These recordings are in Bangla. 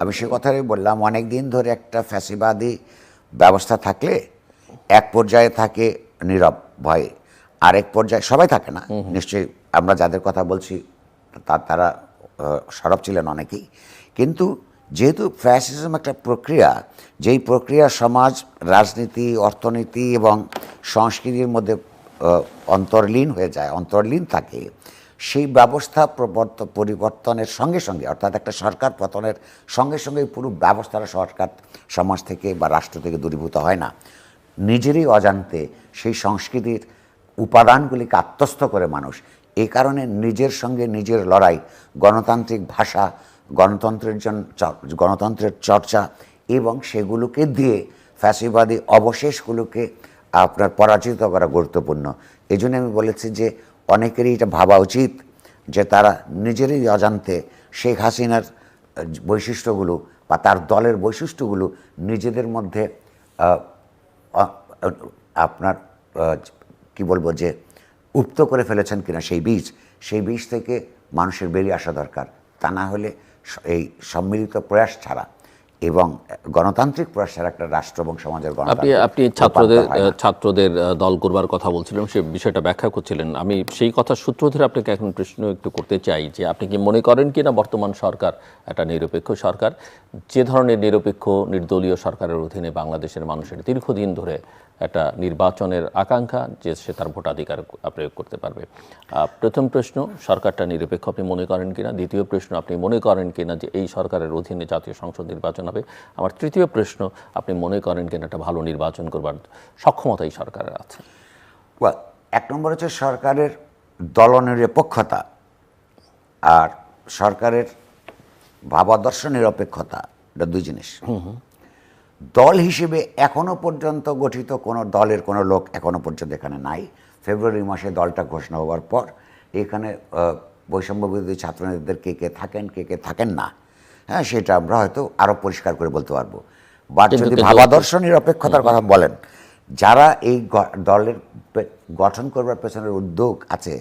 আমি সে কথাই বললাম অনেক দিন ধরে একটা ফ্যাসিবাদী ব্যবস্থা থাকলে এক পর্যায়ে থাকে নীরব ভয়ে আরেক পর্যায়ে সবাই থাকে না। নিশ্চয়ই আমরা যাদের কথা বলছি তারা সরব ছিলেন অনেকেই। কিন্তু যেহেতু ফ্যাসিজম একটা প্রক্রিয়া যেই প্রক্রিয়া সমাজ রাজনীতি অর্থনীতি এবং সংস্কৃতির মধ্যে অন্তর্লীন হয়ে যায় অন্তর্লীন থাকে সেই ব্যবস্থা প্রবর্ত- পরিবর্তনের সঙ্গে সঙ্গে, অর্থাৎ একটা সরকার পতনের সঙ্গে সঙ্গে পুরো ব্যবস্থাটা সরকার সমাজ থেকে বা রাষ্ট্র থেকে দূরীভূত হয় না। নিজেরই অজান্তে সেই সংস্কৃতির উপাদানগুলিকে আত্মস্থ করে মানুষ। এই কারণে নিজের সঙ্গে নিজের লড়াই, গণতান্ত্রিক ভাষা, গণতন্ত্রের জন্য গণতন্ত্রের চর্চা এবং সেগুলোকে দিয়ে ফ্যাসিবাদী অবশেষগুলোকে আপনার পরাজিত করা গুরুত্বপূর্ণ। এই আমি বলেছি যে অনেকেরই এটা ভাবা উচিত যে তারা নিজেরই অজান্তে শেখ হাসিনার বৈশিষ্ট্যগুলো বা তার দলের বৈশিষ্ট্যগুলো নিজেদের মধ্যে আপনার কি বলব যে উপ্ত করে ফেলেছেন কিনা সেই বীজ সেই বীজ থেকে মানুষের বেরিয়ে আসা দরকার। তা না হলে এই সম্মিলিত প্রয়াস ছাড়া এবং গণতান্ত্রিক প্রসার একটা রাষ্ট্র এবং সমাজের আপনি আপনি ছাত্রদের। ছাত্রদের দল করবার কথা বলছিলেন সে বিষয়টা ব্যাখ্যা করছিলেন আমি সেই কথা সূত্র ধরে আপনাকে এখন প্রশ্ন একটু করতে চাই যে আপনি কি মনে করেন কি না বর্তমান সরকার একটা নিরপেক্ষ সরকার যে ধরনের নিরপেক্ষ নির্দলীয় সরকারের অধীনে বাংলাদেশের মানুষের দীর্ঘদিন ধরে একটা নির্বাচনের আকাঙ্ক্ষা যে সে তার ভোটাধিকার প্রয়োগ করতে পারবে। প্রথম প্রশ্ন সরকারটা নিরপেক্ষ আপনি মনে করেন কিনা? দ্বিতীয় প্রশ্ন আপনি মনে করেন কিনা যে এই সরকারের অধীনে জাতীয় সংসদ নির্বাচন হবে? আমার তৃতীয় প্রশ্ন আপনি মনে করেন কিনা একটা ভালো নির্বাচন করবার সক্ষমতা এই সরকারের আছে? এক নম্বর হচ্ছে সরকারের দলনিরপেক্ষতা আর সরকারের ভাবাদর্শ নিরপেক্ষতা এটা দুই জিনিস। দল হিসেবে এখনও পর্যন্ত গঠিত কোনো দলের কোনো লোক এখনও পর্যন্ত এখানে নাই। ফেব্রুয়ারি মাসে দলটা ঘোষণা হওয়ার পর এখানে বৈষম্য বিরোধী ছাত্রনেতাদের কে কে থাকেন কে কে থাকেন না হ্যাঁ সেটা আমরা হয়তো আরও পরিষ্কার করে বলতে পারব। বা যদি ভাবাদর্শ নিরপেক্ষতার কথা বলেন যারা এই দলের গঠন করবার পেছনের উদ্যোগ আছে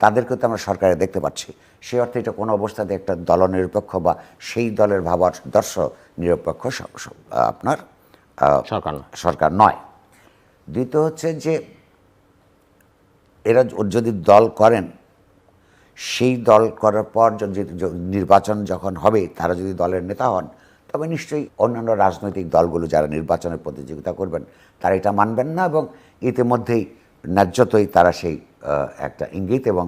তাদেরকে তো আমরা সরকারে দেখতে পাচ্ছি। সেই অর্থে এটা কোনো অবস্থাতে একটা দলনিরপেক্ষ বা সেই দলের ভাবার ভাবাদর্শ নিরপেক্ষ আপনার সরকার সরকার নয়। দ্বিতীয় হচ্ছে যে এরা যদি দল করেন সেই দল করার পর যদি নির্বাচন যখন হবে তারা যদি দলের নেতা হন তবে নিশ্চয়ই অন্যান্য রাজনৈতিক দলগুলো যারা নির্বাচনে প্রতিযোগিতা করবেন তারা এটা মানবেন না এবং ইতিমধ্যেই ন্যায্যতই তারা সেই একটা ইঙ্গিত এবং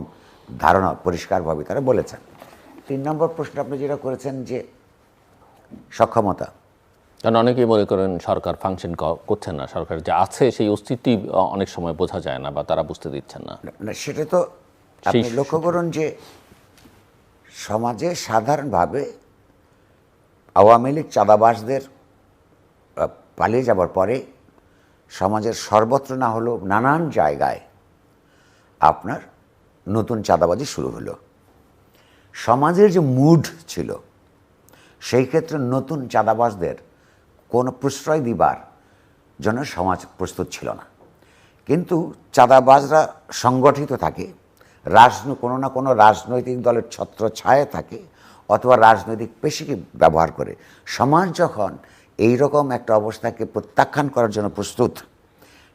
ধারণা পরিষ্কারভাবে তারা বলেছেন। তিন নম্বর প্রশ্ন আপনি যেটা করেছেন যে সক্ষমতা। কারণ অনেকেই মনে করেন সরকার ফাংশন করছেন না সরকার যে আছে সেই অস্তিত্বই অনেক সময় বোঝা যায় না বা তারা বুঝতে দিচ্ছেন না। না সেটা তো আপনি লক্ষ্য করুন যে সমাজে সাধারণভাবে আওয়ামী লীগ চাঁদাবাসদের পালিয়ে যাবার পরে সমাজের সর্বত্র না হলেও নানান জায়গায় আপনার নতুন চাঁদাবাজি শুরু হলো। সমাজের যে মুড ছিল, সেই ক্ষেত্রে নতুন চাঁদাবাজদের কোনো প্রশ্রয় দিবার জন্য সমাজ প্রস্তুত ছিল না। কিন্তু চাঁদাবাজরা সংগঠিত থাকে, রাজন, কোনো না কোনো রাজনৈতিক দলের ছত্র ছায়ে থাকে অথবা রাজনৈতিক পেশিকে ব্যবহার করে। সমাজ যখন এই রকম একটা অবস্থাকে প্রত্যাখ্যান করার জন্য প্রস্তুত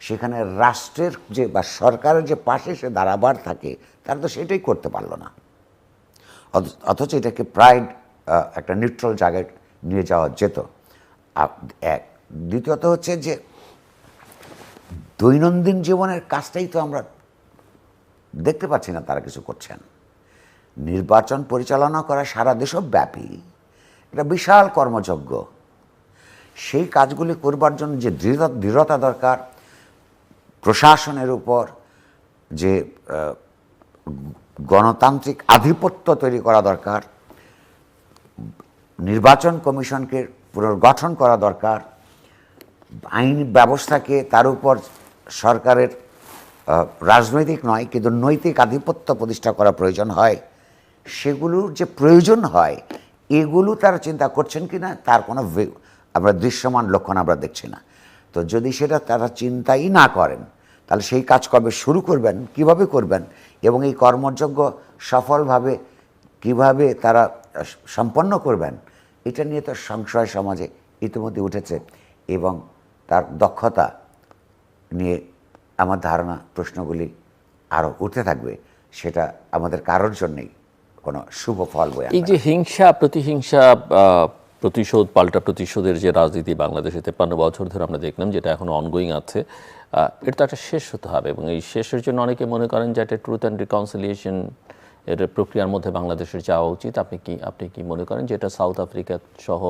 সেখানে রাষ্ট্রের যে বা সরকারের যে পাশে সে দাঁড়াবার থাকে, তারা তো সেটাই করতে পারল না। অথ- অথচ এটাকে প্রাইড একটা নিউট্রাল জায়গায় নিয়ে যাওয়া যেত। এক। দ্বিতীয়ত হচ্ছে যে, দৈনন্দিন জীবনের কাজটাই তো আমরা দেখতে পাচ্ছি না তারা কিছু করছেন। নির্বাচন পরিচালনা করা সারা দেশব্যাপী এটা বিশাল কর্মযজ্ঞ। সেই কাজগুলি করবার জন্য যে দৃঢ়, দৃঢ়তা দরকার প্রশাসনের উপর যে গণতান্ত্রিক আধিপত্য তৈরি করা দরকার, নির্বাচন কমিশনকে পুনর্গঠন করা দরকার, আইন ব্যবস্থাকে তার উপর সরকারের রাজনৈতিক নয়, কিন্তু নৈতিক আধিপত্য প্রতিষ্ঠা করা প্রয়োজন হয়, সেগুলোর যে প্রয়োজন হয়, এগুলো তারা চিন্তা করছেন কি না তার কোনো আমরা দৃশ্যমান লক্ষণ আমরা দেখছি না। তো যদি সেটা তারা চিন্তাই না করেন তাহলে সেই কাজ কবে শুরু করবেন কীভাবে করবেন এবং এই কর্মযজ্ঞ সফলভাবে কীভাবে তারা সম্পন্ন করবেন এটা নিয়ে তো সংশয় সমাজে ইতিমধ্যে উঠেছে এবং তার দক্ষতা নিয়ে আমার ধারণা প্রশ্নগুলি আরও উঠতে থাকবে সেটা আমাদের কারোর জন্যেই কোনো শুভ ফল বয়ে এই যে হিংসা প্রতিহিংসা প্রতিশোধ, পাল্টা প্রতিশোধের যে রাজনীতি বাংলাদেশে তেপ্পান্ন বছর ধরে আমরা দেখলাম, যেটা এখন অনগোয়িং আছে এটা তো একটা শেষ হতে হবে এবং এই শেষের জন্য অনেকে মনে করেন যে একটা ট্রুথ অ্যান্ড রিকনসিলিয়েশন এর প্রক্রিয়ার মধ্যে বাংলাদেশের যাওয়া উচিত। আপনি কি আপনি কি মনে করেন যে এটা সাউথ আফ্রিকা সহ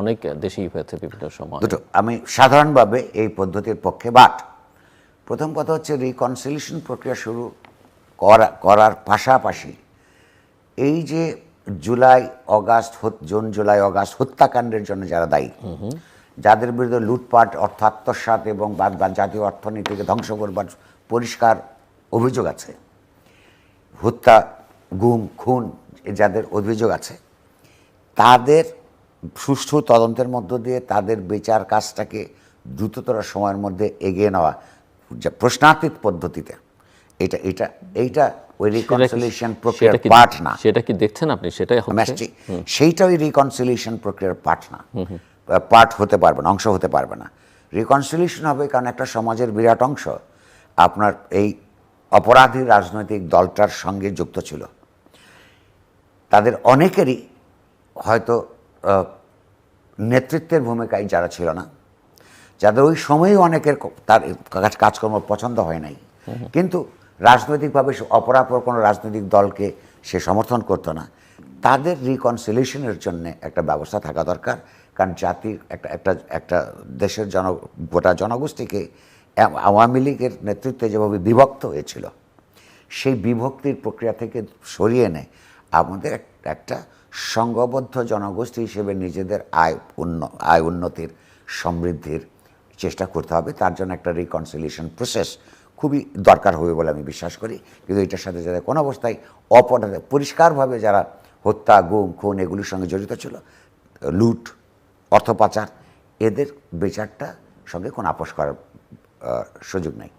অনেক দেশেই হয়েছে বিভিন্ন সময়? দুটো, আমি সাধারণভাবে এই পদ্ধতির পক্ষে বাট প্রথম কথা হচ্ছে রিকনসিলিয়েশন প্রক্রিয়া শুরু করা, করার পাশাপাশি এই যে July August June, July August হত্যাকাণ্ডের জন্য যারা দায়ী, যাদের বিরুদ্ধে লুটপাট, অর্থ আত্মসাৎ এবং বাদ বাদ জাতীয় অর্থনীতিকে ধ্বংস করবার পরিষ্কার অভিযোগ আছে। হত্যা, গুম, খুন যাদের অভিযোগ আছে, তাদের সুষ্ঠু তদন্তের মধ্য দিয়ে তাদের বিচার কাজটাকে দ্রুততর সময়ের মধ্যে এগিয়ে নেওয়া প্রশ্নাতীত পদ্ধতিতে। এটা এটা, এইটা ওই রিকনসিলিয়েশন প্রক্রিয়ার পাঠ না। সেটা কি দেখছেন আপনি? সেটাই হচ্ছে সেইটা ওই রিকনসিলিয়েশন প্রক্রিয়ার পাঠ না। পার্ট হতে পারবে না অংশ হতে পারবে না। রিকনসিলিয়েশন হবে কারণ একটা সমাজের বিরাট অংশ। আপনার এই অপরাধী রাজনৈতিক দলটার সঙ্গে যুক্ত ছিল। তাদের অনেকেরই হয়তো নেতৃত্বের ভূমিকায় যারা ছিল না যাদের ওই সময়ে অনেকের তার কাজ- কাজকর্ম পছন্দ হয় নাই। কিন্তু রাজনৈতিকভাবে অপরাপর কোনো রাজনৈতিক দলকে সে সমর্থন করতো না। তাদের রিকনসিলিয়েশনের জন্য একটা ব্যবস্থা থাকা দরকার। কারণ জাতির একটা একটা একটা দেশের জন, গোটা জনগোষ্ঠীকে আওয়ামী লীগের নেতৃত্বে যেভাবে বিভক্ত হয়েছিল, সেই বিভক্তির প্রক্রিয়া থেকে সরিয়ে এনে আমাদের একটা সংঘবদ্ধ জনগোষ্ঠী হিসেবে নিজেদের আয় উন্ন, আয় উন্নতির সমৃদ্ধির চেষ্টা করতে হবে। তার জন্য একটা রিকনসিলিয়েশন প্রসেস খুবই দরকার হবে বলে আমি বিশ্বাস করি। কিন্তু এটার সাথে যাদের কোনো অবস্থায় অপরাধ পরিষ্কারভাবে যারা হত্যা গুম খুন এগুলির সঙ্গে জড়িত ছিল লুট অর্থ পাচার এদের বিচারটা সঙ্গে কোনো আপোষ করার সুযোগ নেই।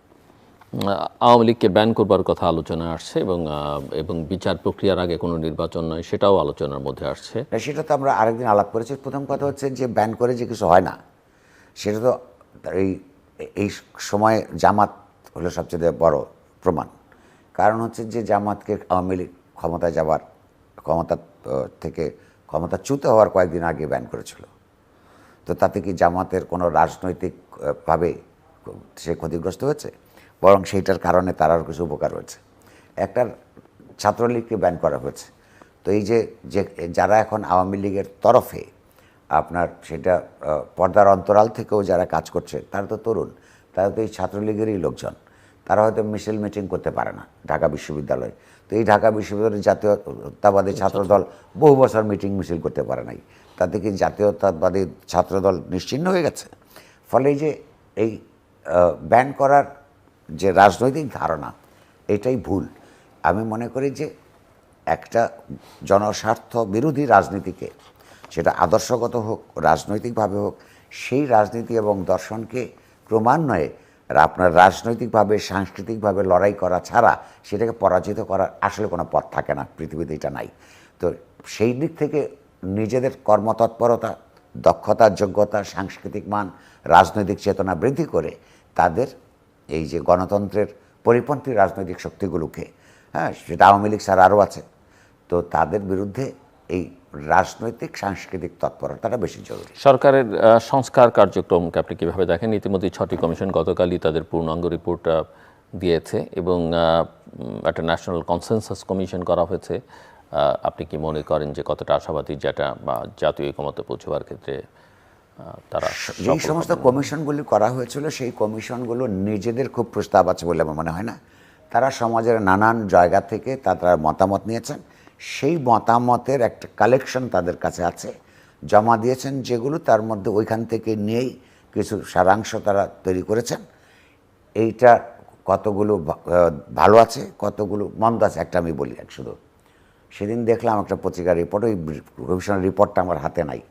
আওয়ামী লীগকে ব্যান করবার কথা আলোচনা আসছে এবং এবং বিচার প্রক্রিয়ার আগে কোনো নির্বাচন নয় সেটাও আলোচনার মধ্যে আসছে। সেটা তো আমরা আরেকদিন আলাপ করেছি। প্রথম কথা হচ্ছে যে ব্যান করে যে কিছু হয় না সেটা তো এই এই সময়ে জামাত হলো সবচেয়ে বড় প্রমাণ। কারণ হচ্ছে যে জামাতকে আওয়ামী লীগ ক্ষমতায় যাবার ক্ষমতা থেকে ক্ষমতাচ্যুত হওয়ার কয়েকদিন আগে ব্যান করেছিল। তো তাতে কি জামাতের কোনো রাজনৈতিকভাবে সে ক্ষতিগ্রস্ত হয়েছে? বরং সেইটার কারণে তার আরও কিছু উপকার হয়েছে। একটা ছাত্রলীগকে ব্যান করা হয়েছে। তো এই যে যে যারা এখন আওয়ামী লীগের তরফে আপনার সেটা পর্দার অন্তরাল থেকেও যারা কাজ করছে, তারা তো তরুণ, তারা তো এই ছাত্রলীগেরই লোকজন। তারা হয়তো মিছিল মিটিং করতে পারে না ঢাকা বিশ্ববিদ্যালয়ে। তো এই ঢাকা বিশ্ববিদ্যালয়ের জাতীয়তাবাদী ছাত্রদল বহু বছর মিটিং মিছিল করতে পারে নাই। তাতে কি জাতীয়তাবাদী ছাত্রদল নিশ্চিহ্ন হয়ে গেছে? ফলে এই যে এই ব্যান করার যে রাজনৈতিক ধারণা এটাই ভুল। আমি মনে করি যে একটা জনস্বার্থ বিরোধী রাজনীতিকে সেটা আদর্শগত হোক রাজনৈতিকভাবে হোক সেই রাজনীতি এবং দর্শনকে ক্রমান্বয়ে রা- আপনার রাজনৈতিকভাবে, সাংস্কৃতিকভাবে লড়াই করা ছাড়া সেটাকে পরাজিত করার আসলে কোনো পথ থাকে না, পৃথিবীতে এটা নাই। তো সেই দিক থেকে নিজেদের কর্মতৎপরতা, দক্ষতা, যোগ্যতা, সাংস্কৃতিক মান, রাজনৈতিক চেতনা বৃদ্ধি করে তাদের এই যে গণতন্ত্রের পরিপন্থী রাজনৈতিক শক্তিগুলোকে হ্যাঁ সেটা আওয়ামী লীগ স্যার আরও আছে। তো তাদের বিরুদ্ধে এই রাজনৈতিক সাংস্কৃতিক তৎপরতাটা বেশি জরুরি। সরকারের সংস্কার কার্যক্রমকে আপনি কীভাবে দেখেন? ইতিমধ্যে ছটি কমিশন গতকালই তাদের পূর্ণাঙ্গ রিপোর্ট দিয়েছে এবং একটা ন্যাশনাল কনসেনসাস কমিশন করা হয়েছে। আপনি কি মনে করেন যে কতটা আশাবাদী যেটা বা জাতীয় ঐকমত্যে পৌঁছবার ক্ষেত্রে তারা যেই সমস্ত কমিশনগুলি করা হয়েছিল সেই কমিশনগুলো নিজেদের খুব প্রস্তাব আছে বলে আমার মনে হয় না। তারা সমাজের নানান জায়গা থেকে তারা মতামত নিয়েছেন। সেই মতামতের একটা কালেকশন তাদের কাছে আছে। জমা দিয়েছেন যেগুলো তার মধ্যে ওইখান থেকে নিয়েই কিছু সারাংশ তারা তৈরি করেছেন। এইটা কতগুলো ভালো আছে, কতগুলো মন্দ আছে, একটা আমি বলি এক শুধু। সেদিন দেখলাম একটা পত্রিকার রিপোর্ট ওই কমিশনের রিপোর্টটা আমার হাতে নাই।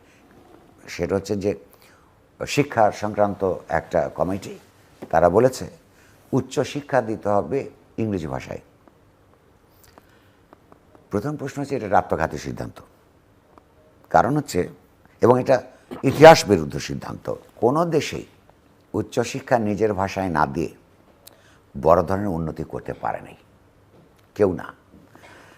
সেটা হচ্ছে যে, শিক্ষা সংক্রান্ত একটা কমিটি, তারা বলেছে, উচ্চ শিক্ষা দিতে হবে ইংরেজি ভাষায়। প্রথম প্রশ্ন হচ্ছে এটা আত্মঘাতী সিদ্ধান্ত। কারণ হচ্ছে, এবং এটা ইতিহাস বিরুদ্ধ সিদ্ধান্ত। কোনো দেশেই উচ্চশিক্ষা নিজের ভাষায় না দিয়ে বড় ধরনের উন্নতি করতে পারে নাই। কেউ না।